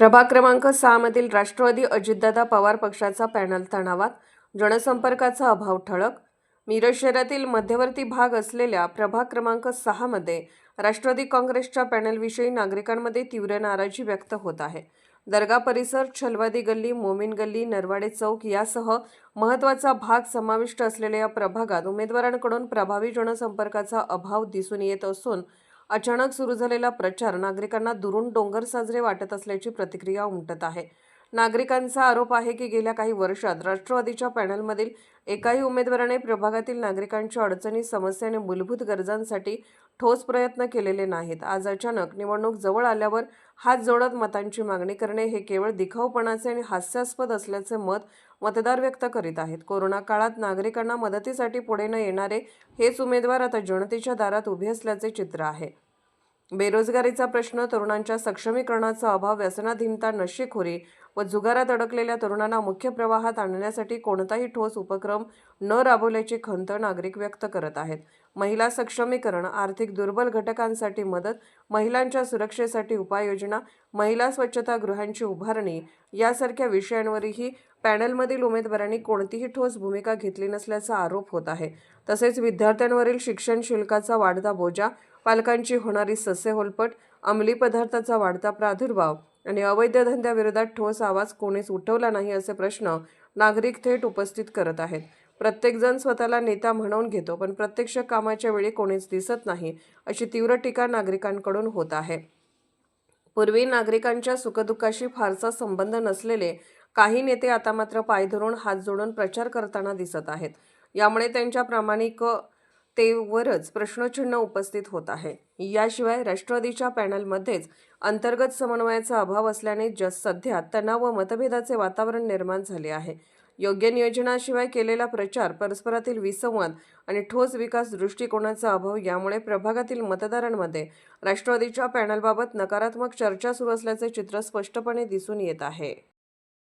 प्रभाग क्रमांक सहामधील राष्ट्रवादी अजितदादा पवार पक्षाचा पॅनल तणावात जनसंपर्काचा अभाव ठळक मिरज शहरातील मध्यवर्ती भाग असलेल्या प्रभाग क्रमांक सहामध्ये राष्ट्रवादी काँग्रेसच्या पॅनलविषयी नागरिकांमध्ये तीव्र नाराजी व्यक्त होत आहे. दर्गा परिसर छलवादी गल्ली मोमीन गल्ली नरवाडे चौक यासह महत्त्वाचा भाग समाविष्ट असलेल्या या प्रभागात उमेदवारांकडून प्रभावी जनसंपर्काचा अभाव दिसून येत असून अचानक सुरू झालेला प्रचार नागरिकांना दुरून डोंगर साजरे वाटत असल्याची प्रतिक्रिया उमटत आहे. नागरिकांचा आरोप आहे की गेल्या काही वर्षात राष्ट्रवादीच्या पॅनलमधील एकाही उमेदवाराने प्रभागातील नागरिकांच्या अडचणी समस्या आणि मूलभूत गरजांसाठी ठोस प्रयत्न केलेले नाहीत. आज अचानक निवडणूक जवळ आल्यावर हात जोडत मतांची मागणी करणे हे केवळ दिखाऊपणाचे आणि हास्यास्पद असल्याचे मत मतदार व्यक्त करीत आहेत. कोरोना काळात नागरिकांना मदतीसाठी पुढे न येणारे हेच उमेदवार आता जनतेच्या दारात उभे असल्याचे चित्र आहे. बेरोजगारीचा प्रश्न तरुणांच्या सक्षमीकरणाचा अभाव व्यसनाधीनता नशेखोरी व जुगारात अडकलेल्या तरुणांना मुख्य प्रवाहात आणण्यासाठी कोणताही ठोस उपक्रम न राबवल्याची खंत नागरिक व्यक्त करत आहेत. महिला सक्षमीकरण आर्थिक दुर्बल घटकांसाठी मदत महिलांच्या सुरक्षेसाठी उपाययोजना महिला स्वच्छतागृहांची उभारणी यासारख्या विषयांवरही पॅनलमधील उमेदवारांनी कोणतीही ठोस भूमिका घेतली नसल्याचा आरोप होत आहे. तसेच विद्यार्थ्यांवरील शिक्षण शुल्काचा वाढता बोजा पालकांची होणारी ससेहोलपट अंमली पदार्थाचा वाढता प्रादुर्भाव आणि अवैध धंद्याविरोधात ठोस आवाज कोणीच उठवला नाही असे प्रश्न नागरिक थेट उपस्थित करत आहेत. प्रत्येकजण स्वतःला नेता म्हणवून घेतो पण प्रत्यक्ष कामाच्या वेळी कोणीच दिसत नाही अशी तीव्र टीका नागरिकांकडून होत आहे. पूर्वी नागरिकांच्या सुखदुःखाशी फारसा संबंध नसलेले काही नेते आता मात्र पाय धरून हात जोडून प्रचार करताना दिसत आहेत. यामुळे त्यांच्या प्रामाणिक प्रामाणिकतेवरच प्रश्नचिन्ह उपस्थित होत आहे. याशिवाय राष्ट्रवादीच्या पॅनलमध्येच अंतर्गत समन्वयाचा अभाव असल्याने ज सध्या तणाव व मतभेदाचे वातावरण निर्माण झाले आहे. योग्य नियोजनाशिवाय केलेला प्रचार परस्परातील विसंवाद आणि ठोस विकास दृष्टिकोनाचा अभाव यामुळे प्रभागातील मतदारांमध्ये राष्ट्रवादीच्या पॅनलबाबत नकारात्मक चर्चा सुरू असल्याचे चित्र स्पष्टपणे दिसून येत आहे.